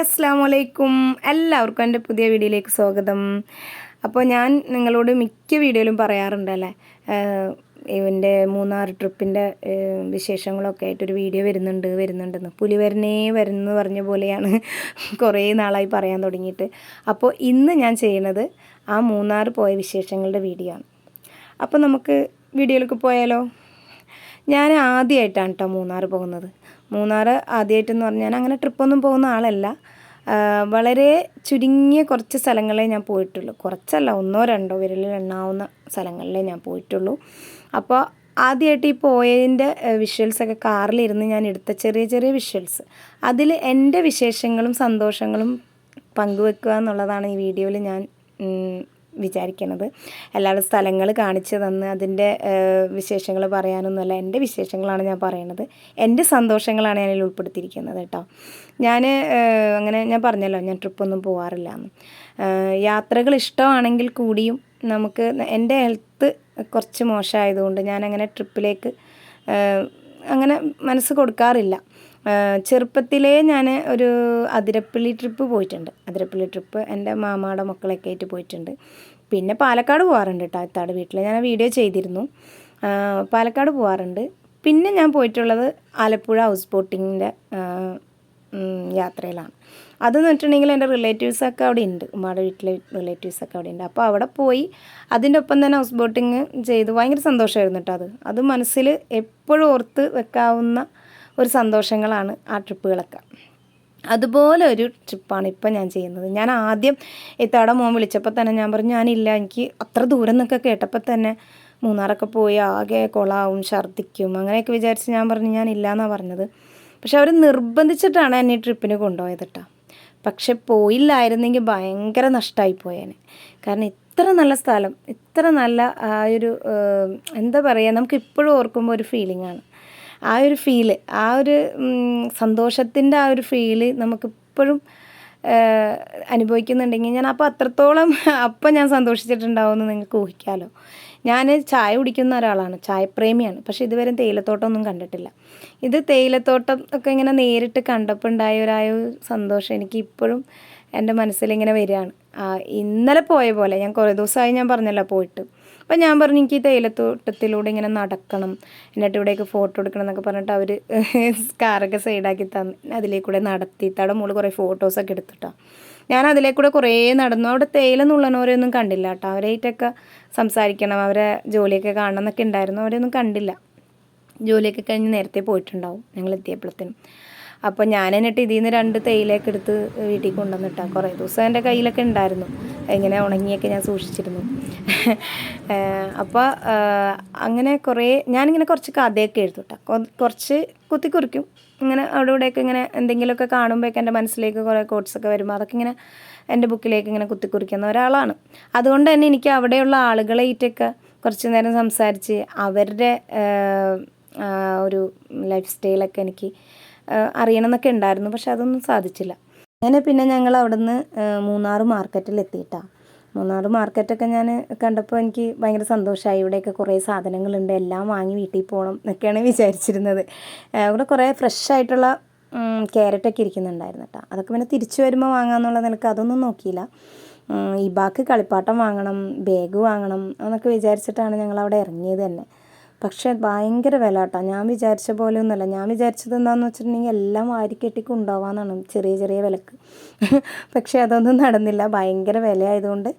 അസ്സാം വലൈക്കും എല്ലാവർക്കും എന്റെ പുതിയ വീഡിയോയിലേക്ക് സ്വാഗതം. അപ്പോൾ ഞാൻ നിങ്ങളോട് മിക്ക വീഡിയോയിലും പറയാറുണ്ടല്ലേ ഇവന്റെ മൂന്നാർ ട്രിപ്പിന്റെ വിശേഷങ്ങളൊക്കെ ആയിട്ടൊരു വീഡിയോ വരുന്നുണ്ട് വരുന്നുണ്ടെന്ന്. പുലി വരണേ വരുന്നു പറഞ്ഞ പോലെയാണ് കുറേ നാളായി പറയാൻ തുടങ്ങിയിട്ട്. അപ്പോൾ ഇന്ന് ഞാൻ ചെയ്യുന്നത് ആ മൂന്നാർ പോയ വിശേഷങ്ങളുടെ വീഡിയോ ആണ്. അപ്പോൾ നമുക്ക് വീഡിയോയിലേക്ക് പോയാലോ? ഞാൻ ആദ്യമായിട്ടാണ് കേട്ടോ മൂന്നാർ പോകുന്നത്. മൂന്നാർ ആദ്യമായിട്ടെന്ന് പറഞ്ഞാൽ അങ്ങനെ ട്രിപ്പൊന്നും പോകുന്ന ആളല്ല. വളരെ ചുരുങ്ങിയ കുറച്ച് സ്ഥലങ്ങളെ ഞാൻ പോയിട്ടുള്ളൂ. കുറച്ചല്ല ഒന്നോ രണ്ടോ വിരലിൽ എണ്ണാവുന്ന സ്ഥലങ്ങളിലേ ഞാൻ പോയിട്ടുള്ളൂ. അപ്പോൾ ആദ്യമായിട്ട് ഈ പോയതിന്റെ വിഷ്വൽസൊക്കെ കാറിലിരുന്ന് ഞാൻ എടുത്ത ചെറിയ ചെറിയ വിഷ്വൽസ് അതിൽ എന്റെ വിശേഷങ്ങളും സന്തോഷങ്ങളും പങ്കുവെക്കുക എന്നുള്ളതാണ് ഈ വീഡിയോയിൽ ഞാൻ വിചാരിക്കണത്. എല്ലാവരും സ്ഥലങ്ങൾ കാണിച്ചു തന്ന് അതിന്റെ വിശേഷങ്ങൾ പറയാനൊന്നുമല്ല. എന്റെ വിശേഷങ്ങളാണ് ഞാൻ പറയണത്. എന്റെ സന്തോഷങ്ങളാണ് ഞാനതിൽ ഉൾപ്പെടുത്തിയിരിക്കുന്നത് കേട്ടോ. ഞാൻ അങ്ങനെ ഞാൻ പറഞ്ഞല്ലോ ഞാൻ ട്രിപ്പൊന്നും പോകാറില്ല എന്ന് യാത്രകൾ ഇഷ്ടമാണെങ്കിൽ കൂടിയും നമുക്ക് എന്റെ ഹെൽത്ത് കുറച്ച് മോശമായതുകൊണ്ട് ഞാനങ്ങനെ ട്രിപ്പിലേക്ക് അങ്ങനെ മനസ്സ് കൊടുക്കാറില്ല. ചെറുപ്പത്തിലേ ഞാൻ ഒരു അതിരപ്പള്ളി ട്രിപ്പ് പോയിട്ടുണ്ട്. അതിരപ്പള്ളി ട്രിപ്പ് എന്റെ മാമാടെ മക്കളൊക്കെ ആയിട്ട് പോയിട്ടുണ്ട്. പിന്നെ പാലക്കാട് പോകാറുണ്ട് കേട്ടോ അത്താട് വീട്ടിൽ ഞാൻ വീഡിയോ ചെയ്തിരുന്നു. പാലക്കാട് പോകാറുണ്ട് പിന്നെ ഞാൻ പോയിട്ടുള്ളത് ആലപ്പുഴ ഹൗസ് ബോട്ടിങ്ങിന്റെ യാത്രയിലാണ്. അതെന്ന് വെച്ചിട്ടുണ്ടെങ്കിൽ എന്റെ റിലേറ്റീവ്സൊക്കെ അവിടെ ഉണ്ട്. ഉമ്മയുടെ വീട്ടിലെ റിലേറ്റീവ്സൊക്കെ അവിടെ ഉണ്ട്. അപ്പോൾ അവിടെ പോയി അതിന്റെ ഒപ്പം തന്നെ ഹൗസ് ബോട്ടിങ് ചെയ്ത്. ഭയങ്കര സന്തോഷമായിരുന്നു കേട്ടോ അത്. അത് മനസ്സിൽ എപ്പോഴും ഓർത്ത് വെക്കാവുന്ന ഒരു സന്തോഷങ്ങളാണ് ആ ട്രിപ്പുകളൊക്കെ. അതുപോലെ ഒരു ട്രിപ്പാണ് ഇപ്പം ഞാൻ ചെയ്യുന്നത്. ഞാൻ ആദ്യം ഇത്താടെ മോൻ വിളിച്ചപ്പോൾ തന്നെ ഞാൻ പറഞ്ഞു ഞാനില്ല എനിക്ക് അത്ര ദൂരം എന്നൊക്കെ കേട്ടപ്പോൾ തന്നെ മൂന്നാറൊക്കെ പോയി ആകെ കൊളാവും ഛർദ്ദിക്കും അങ്ങനെയൊക്കെ വിചാരിച്ച് ഞാൻ പറഞ്ഞു ഞാനില്ല എന്നാണ് പറഞ്ഞത്. പക്ഷെ അവർ നിർബന്ധിച്ചിട്ടാണ് എന്നെ ഈ ട്രിപ്പിന് കൊണ്ടുപോയത് കേട്ടോ പക്ഷെ പോയില്ലായിരുന്നെങ്കിൽ ഭയങ്കര നഷ്ടമായി പോയേനെ. കാരണം ഇത്ര നല്ല സ്ഥലം ഇത്ര നല്ല ആ ഒരു എന്താ പറയുക നമുക്ക് ഇപ്പോഴും ഓർക്കുമ്പോൾ ഒരു ഫീലിംഗ് ആണ്. ആ ഒരു ഫീൽ ആ ഒരു സന്തോഷത്തിന്റെ ആ ഒരു ഫീൽ നമുക്കിപ്പോഴും അനുഭവിക്കുന്നുണ്ടെങ്കിൽ ഞാൻ അപ്പോൾ അത്രത്തോളം അപ്പം ഞാൻ സന്തോഷിച്ചിട്ടുണ്ടാവുമെന്ന് നിങ്ങൾക്ക് ഊഹിക്കാമല്ലോ ഞാൻ ചായ കുടിക്കുന്ന ഒരാളാണ് ചായപ്രേമിയാണ്. പക്ഷേ ഇതുവരെ തേയിലത്തോട്ടമൊന്നും കണ്ടിട്ടില്ല. ഇത് തേയിലത്തോട്ടം ഒക്കെ ഇങ്ങനെ നേരിട്ട് കണ്ടപ്പോൾ ഉണ്ടായ ഒരു സന്തോഷം എനിക്ക് ഇപ്പോഴും എന്റെ മനസ്സിലിങ്ങനെ വരികയാണ്. ഇന്നലെ പോയ പോലെ ഞാൻ കുറേ ദിവസമായി ഞാൻ പറഞ്ഞല്ലോ പോയിട്ട്. അപ്പം ഞാൻ പറഞ്ഞു എനിക്ക് ഈ തേയിലത്തോട്ടത്തിലൂടെ ഇങ്ങനെ നടക്കണം. എന്നിട്ട് ഇവിടേക്ക് ഫോട്ടോ എടുക്കണം എന്നൊക്കെ പറഞ്ഞിട്ട് അവർ കാറൊക്കെ സൈഡാക്കി തന്ന്. അതിലേക്കൂടെ നടത്തി. തട മുകളിൽ കുറേ ഫോട്ടോസൊക്കെ എടുത്തിട്ടാണ് ഞാൻ അതിലേക്കൂടെ കുറേ നടന്നു. അവിടെ തേയില എന്നുള്ളവരെയൊന്നും കണ്ടില്ല കേട്ടോ. അവരായിട്ടൊക്കെ സംസാരിക്കണം. അവരെ ജോലിയൊക്കെ കാണണം എന്നൊക്കെ ഉണ്ടായിരുന്നു അവരെയൊന്നും കണ്ടില്ല. ജോലിയൊക്കെ കഴിഞ്ഞ് നേരത്തെ പോയിട്ടുണ്ടാവും ഞങ്ങൾ എത്തിയപ്പോഴത്തേനും അപ്പോൾ ഞാൻ എന്നിട്ട് ഇതിൽ നിന്ന് രണ്ട് തേയിലയൊക്കെ എടുത്ത് വീട്ടിൽ കൊണ്ടുവന്നിട്ടാ. കുറേ ദിവസം എന്റെ കയ്യിലൊക്കെ ഉണ്ടായിരുന്നു. ഇങ്ങനെ ഉണങ്ങിയൊക്കെ ഞാൻ സൂക്ഷിച്ചിരുന്നു. അപ്പോൾ അങ്ങനെ കുറേ ഞാനിങ്ങനെ കുറച്ച് കഥയൊക്കെ എഴുതും കേട്ടോ കുറച്ച് കുത്തിക്കുറിക്കും. ഇങ്ങനെ അവിടെ ഇവിടെയൊക്കെ ഇങ്ങനെ എന്തെങ്കിലുമൊക്കെ കാണുമ്പോഴൊക്കെ എന്റെ മനസ്സിലേക്ക് കുറേ കോട്ട്സൊക്കെ വരുമ്പോൾ അതൊക്കെ ഇങ്ങനെ എന്റെ ബുക്കിലേക്ക് ഇങ്ങനെ കുത്തിക്കുറിക്കുന്ന ഒരാളാണ്. അതുകൊണ്ട് തന്നെ എനിക്ക് അവിടെയുള്ള ആളുകളായിട്ടൊക്കെ കുറച്ച് നേരം സംസാരിച്ച് അവരുടെ ഒരു ലൈഫ് സ്റ്റൈലൊക്കെ എനിക്ക് അറിയണമെന്നൊക്കെ ഉണ്ടായിരുന്നു പക്ഷെ അതൊന്നും സാധിച്ചില്ല. അങ്ങനെ പിന്നെ ഞങ്ങൾ അവിടുന്ന് മൂന്നാർ മാർക്കറ്റിൽ എത്തിയിട്ടാണ് മൂന്നാർ മാർക്കറ്റൊക്കെ ഞാൻ കണ്ടപ്പോൾ എനിക്ക് ഭയങ്കര സന്തോഷമായി. ഇവിടെയൊക്കെ കുറേ സാധനങ്ങളുണ്ട് എല്ലാം വാങ്ങി വീട്ടിൽ പോകണം എന്നൊക്കെയാണ് വിചാരിച്ചിരുന്നത്. അവിടെ കുറേ ഫ്രഷ് ആയിട്ടുള്ള ക്യാരറ്റൊക്കെ ഇരിക്കുന്നുണ്ടായിരുന്നു കേട്ടോ. അതൊക്കെ പിന്നെ തിരിച്ചു വരുമ്പോൾ വാങ്ങാമെന്നുള്ള നിലയ്ക്ക് അതൊന്നും നോക്കിയില്ല. ഈ ബാക്ക് കളിപ്പാട്ടം വാങ്ങണം ബാഗ് വാങ്ങണം എന്നൊക്കെ വിചാരിച്ചിട്ടാണ് ഞങ്ങൾ അവിടെ ഇറങ്ങിയത് തന്നെ. പക്ഷേ ഭയങ്കര വില കേട്ടോ. ഞാൻ വിചാരിച്ച പോലെ ഒന്നുമല്ല ഞാൻ വിചാരിച്ചത് എന്താണെന്ന് വെച്ചിട്ടുണ്ടെങ്കിൽ എല്ലാം വാരിക്കെട്ടി കൊണ്ടുപോകാമെന്നാണ് ചെറിയ ചെറിയ വിലക്ക്. പക്ഷേ അതൊന്നും നടന്നില്ല. ഭയങ്കര വിലയായതുകൊണ്ട്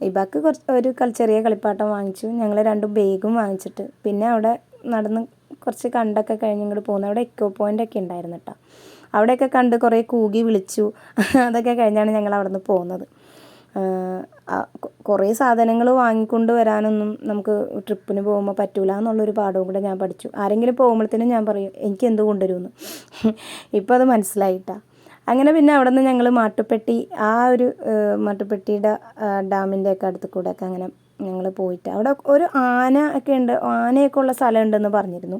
ഇബാക്ക് കുറച്ച് ഒരു കളി ചെറിയ കളിപ്പാട്ടം വാങ്ങിച്ചു. ഞങ്ങൾ രണ്ടും ബേഗും വാങ്ങിച്ചിട്ട്. പിന്നെ അവിടെ നടന്ന് കുറച്ച് കണ്ടൊക്കെ കഴിഞ്ഞ് ഇങ്ങോട്ട് പോകുന്നു. അവിടെ എക്കോ പോയിന്റ് ഒക്കെ ഉണ്ടായിരുന്നു കേട്ടോ. അവിടെയൊക്കെ കണ്ട് കുറേ കൂകി വിളിച്ചു. അതൊക്കെ കഴിഞ്ഞാണ് ഞങ്ങൾ അവിടെ നിന്ന് പോകുന്നത്. കുറേ സാധനങ്ങൾ വാങ്ങിക്കൊണ്ട് വരാനൊന്നും നമുക്ക് ട്രിപ്പിന് പോകുമ്പോൾ പറ്റൂല എന്നുള്ളൊരു പാഠവും കൂടെ ഞാൻ പഠിച്ചു. ആരെങ്കിലും പോകുമ്പോഴത്തേനും ഞാൻ പറയും എനിക്ക് എന്ത് കൊണ്ടുവരുമെന്ന്? ഇപ്പോൾ അത് മനസ്സിലായിട്ടാ. അങ്ങനെ പിന്നെ അവിടെ നിന്ന് ഞങ്ങൾ മാട്ടുപ്പെട്ടി ആ ഒരു മാട്ടുപ്പെട്ടിയുടെ ഡാമിന്റെ ഒക്കെ അടുത്ത് കൂടെ ഒക്കെ അങ്ങനെ ഞങ്ങൾ പോയിട്ട് അവിടെ ഒരു ആന ഒക്കെ ഉണ്ട് ആനയൊക്കെ ഉള്ള സ്ഥലം ഉണ്ടെന്ന് പറഞ്ഞിരുന്നു.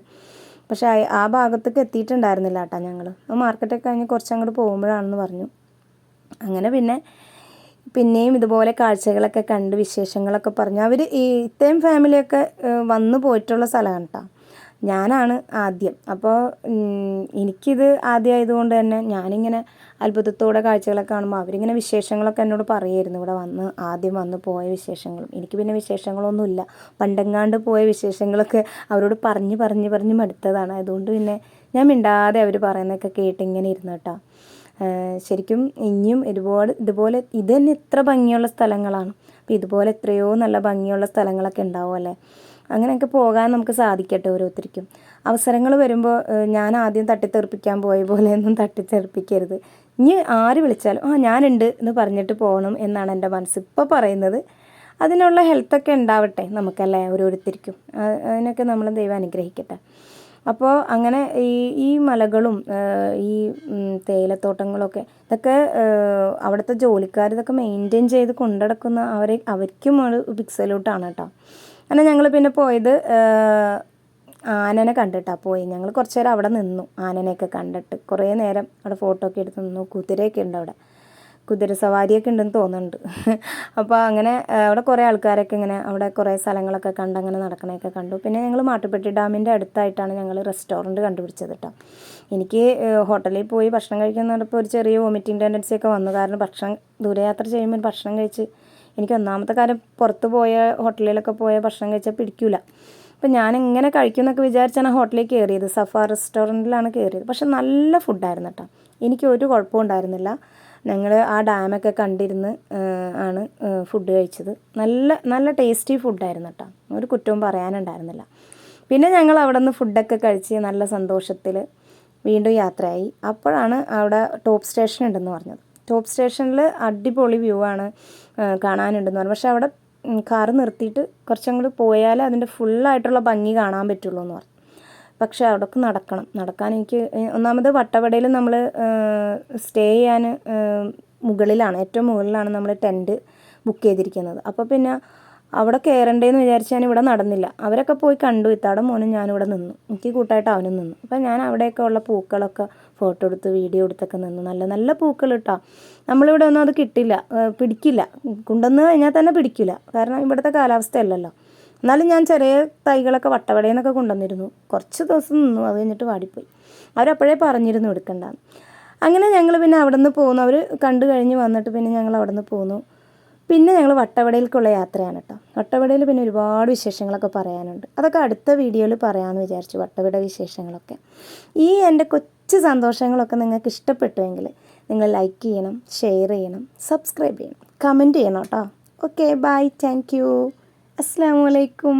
പക്ഷേ ആ- ഭാഗത്തേക്ക് എത്തിയിട്ടുണ്ടായിരുന്നില്ല കേട്ടോ ഞങ്ങൾ മാർക്കറ്റൊക്കെ കഴിഞ്ഞ് കുറച്ചങ്ങോട്ട് പോകുമ്പോഴാണെന്ന് പറഞ്ഞു. അങ്ങനെ പിന്നെ പിന്നെയും ഇതുപോലെ കാഴ്ചകളൊക്കെ കണ്ട് വിശേഷങ്ങളൊക്കെ പറഞ്ഞു. അവർ ഈ ഇത്തേം ഫാമിലിയൊക്കെ വന്നു പോയിട്ടുള്ള സ്ഥലമാണ് കേട്ടോ ഞാനാണ് ആദ്യം. അപ്പോൾ എനിക്കിത് ആദ്യമായതുകൊണ്ട് തന്നെ ഞാനിങ്ങനെ അത്ഭുതത്തോടെ കാഴ്ചകളൊക്കെ കാണുമ്പോൾ അവരിങ്ങനെ വിശേഷങ്ങളൊക്കെ എന്നോട് പറയുമായിരുന്നു ഇവിടെ വന്ന് ആദ്യം വന്ന് പോയ വിശേഷങ്ങളും. എനിക്ക് പിന്നെ വിശേഷങ്ങളൊന്നുമില്ല. പണ്ടെങ്ങാണ്ട് പോയ വിശേഷങ്ങളൊക്കെ അവരോട് പറഞ്ഞ് പറഞ്ഞ് പറഞ്ഞ് മടുത്തതാണ്. അതുകൊണ്ട് പിന്നെ ഞാൻ മിണ്ടാതെ അവർ പറയുന്നതൊക്കെ കേട്ട് ഇങ്ങനെ ഇരുന്നു കേട്ടോ ശരിക്കും ഇനിയും ഒരുപാട് ഇതുപോലെ ഇത് തന്നെ എത്ര ഭംഗിയുള്ള സ്ഥലങ്ങളാണ്. അപ്പോൾ ഇതുപോലെ എത്രയോ നല്ല ഭംഗിയുള്ള സ്ഥലങ്ങളൊക്കെ ഉണ്ടാവും അല്ലേ? അങ്ങനെയൊക്കെ പോകാൻ നമുക്ക് സാധിക്കട്ടെ ഓരോരുത്തർക്കും. അവസരങ്ങൾ വരുമ്പോൾ ഞാൻ ആദ്യം തട്ടിത്തെറിപ്പിക്കാൻ പോയ പോലെയൊന്നും തട്ടിത്തെറിപ്പിക്കരുത്. ഇനി ആര് വിളിച്ചാലും ആ ഞാനുണ്ട് എന്ന് പറഞ്ഞിട്ട് പോകണം എന്നാണ് എന്റെ മനസ്സ് ഇപ്പോൾ പറയുന്നത്. അതിനുള്ള ഹെൽത്തൊക്കെ ഉണ്ടാവട്ടെ നമുക്കല്ലേ ഓരോരുത്തർക്കും. അതിനൊക്കെ നമ്മൾ ദൈവം അനുഗ്രഹിക്കട്ടെ. അപ്പോൾ അങ്ങനെ ഈ ഈ മലകളും ഈ തേയിലത്തോട്ടങ്ങളൊക്കെ ഇതൊക്കെ അവിടുത്തെ ജോലിക്കാർ ഇതൊക്കെ മെയിന്റെയിൻ ചെയ്ത് കൊണ്ടുനടക്കുന്ന അവരെ അവർക്കും ഒരു പിക്സലൂട്ടാണ് കേട്ടോ. അങ്ങനെ ഞങ്ങൾ പിന്നെ പോയത് ആനനെ കണ്ടിട്ടാണ് പോയി. ഞങ്ങൾ കുറച്ച് നേരം അവിടെ നിന്നു ആനനെയൊക്കെ കണ്ടിട്ട്. കുറേ നേരം അവിടെ ഫോട്ടോ ഒക്കെ എടുത്ത് നിന്നു കുതിരയൊക്കെ ഉണ്ട് അവിടെ. കുതിര സവാരിയൊക്കെ ഉണ്ടെന്ന് തോന്നുന്നുണ്ട്. അപ്പോൾ അങ്ങനെ അവിടെ കുറേ ആൾക്കാരൊക്കെ ഇങ്ങനെ അവിടെ കുറേ സ്ഥലങ്ങളൊക്കെ കണ്ട് അങ്ങനെ നടക്കണയൊക്കെ കണ്ടു. പിന്നെ ഞങ്ങൾ മാട്ടുപ്പെട്ടി ഡാമിന്റെ അടുത്തായിട്ടാണ് ഞങ്ങൾ റെസ്റ്റോറന്റ് കണ്ടുപിടിച്ചത് കേട്ടോ എനിക്ക് ഹോട്ടലിൽ പോയി ഭക്ഷണം കഴിക്കുന്നപ്പോൾ ഒരു ചെറിയ വോമിറ്റിംഗ് ടെൻഡൻസി ഒക്കെ വന്നു. കാരണം ഭക്ഷണം ദൂരയാത്ര ചെയ്യുമ്പോൾ ഭക്ഷണം കഴിച്ച് എനിക്ക് ഒന്നാമത്തെ കാര്യം പുറത്ത് പോയ ഹോട്ടലിലൊക്കെ പോയ ഭക്ഷണം കഴിച്ചാൽ പിടിക്കില്ല അപ്പം ഞാൻ ഇങ്ങനെ കഴിക്കുമെന്നൊക്കെ വിചാരിച്ചാണ് ഹോട്ടലിൽ കയറിയത് സഫാർ റെസ്റ്റോറന്റിലാണ് കയറിയത് പക്ഷെ നല്ല ഫുഡായിരുന്നു കേട്ടോ എനിക്ക് ഒരു കുഴപ്പവും ഉണ്ടായിരുന്നില്ല. ഞങ്ങൾ ആ ഡാമൊക്കെ കണ്ടിരുന്ന് ആണ് ഫുഡ് കഴിച്ചത്. നല്ല നല്ല ടേസ്റ്റി ഫുഡായിരുന്നു കേട്ടോ ഒരു കുറ്റവും പറയാനുണ്ടായിരുന്നില്ല. പിന്നെ ഞങ്ങൾ അവിടെ നിന്ന് ഫുഡൊക്കെ കഴിച്ച് നല്ല സന്തോഷത്തിൽ വീണ്ടും യാത്രയായി. അപ്പോഴാണ് അവിടെ ടോപ്പ് സ്റ്റേഷൻ ഉണ്ടെന്ന് പറഞ്ഞത്. ടോപ്പ് സ്റ്റേഷനിൽ അടിപൊളി വ്യൂ ആണ് കാണാനുണ്ടെന്ന് പറഞ്ഞു പക്ഷേ അവിടെ കാറ് നിർത്തിയിട്ട് കുറച്ചും കൂടി പോയാലേ അതിന്റെ ഫുള്ളായിട്ടുള്ള ഭംഗി കാണാൻ പറ്റുള്ളൂ എന്ന് പറഞ്ഞു. പക്ഷെ അവിടേക്ക് നടക്കണം. നടക്കാൻ എനിക്ക് ഒന്നാമത് വട്ടവടയിൽ നമ്മൾ സ്റ്റേ ചെയ്യാൻ മുകളിലാണ്. ഏറ്റവും മുകളിലാണ് നമ്മൾ ടെന്റ് ബുക്ക് ചെയ്തിരിക്കുന്നത്. അപ്പോൾ പിന്നെ അവിടെ കയറണ്ടേന്ന് വിചാരിച്ച് ഞാൻ ഇവിടെ നടന്നില്ല. അവരൊക്കെ പോയി കണ്ടു. ഇത്താടെ മോനും ഞാനിവിടെ നിന്നു. എനിക്ക് കൂട്ടായിട്ട് അവനും നിന്നു. അപ്പം ഞാൻ അവിടെയൊക്കെ ഉള്ള പൂക്കളൊക്കെ ഫോട്ടോ എടുത്ത് വീഡിയോ എടുത്തൊക്കെ നിന്നു. നല്ല നല്ല പൂക്കൾ ഇട്ടാ. നമ്മളിവിടെ ഒന്നും അത് കിട്ടില്ല. പിടിക്കില്ല. കൊണ്ടുവന്ന് കഴിഞ്ഞാൽ തന്നെ പിടിക്കില്ല. കാരണം ഇവിടുത്തെ കാലാവസ്ഥ അല്ലല്ലോ എന്നാലും ഞാൻ ചെറിയ തൈകളൊക്കെ വട്ടവടയിൽ നിന്നൊക്കെ കൊണ്ടുവന്നിരുന്നു. കുറച്ച് ദിവസം നിന്നു അത് കഴിഞ്ഞിട്ട് വാടിപ്പോയി. അവരപ്പോഴേ പറഞ്ഞിരുന്നു എടുക്കണ്ടെന്ന് അങ്ങനെ ഞങ്ങൾ പിന്നെ അവിടെ നിന്ന് പോന്നു. അവർ കണ്ടു കഴിഞ്ഞ് വന്നിട്ട് പിന്നെ ഞങ്ങൾ അവിടെ നിന്ന് പോന്നു. പിന്നെ ഞങ്ങൾ വട്ടവടയിലേക്കുള്ള യാത്രയാണ് കേട്ടോ. വട്ടവടയിൽ പിന്നെ ഒരുപാട് വിശേഷങ്ങളൊക്കെ പറയാനുണ്ട്. അതൊക്കെ അടുത്ത വീഡിയോയിൽ പറയാമെന്ന് വിചാരിച്ചു വട്ടവട വിശേഷങ്ങളൊക്കെ. ഈ എന്റെ കൊച്ചു സന്തോഷങ്ങളൊക്കെ നിങ്ങൾക്ക് ഇഷ്ടപ്പെട്ടുവെങ്കിൽ നിങ്ങൾ ലൈക്ക് ചെയ്യണം ഷെയർ ചെയ്യണം സബ്സ്ക്രൈബ് ചെയ്യണം കമന്റ് ചെയ്യണം കേട്ടോ. ഓക്കെ ബൈ താങ്ക് യു അസ്സാം വലൈക്കും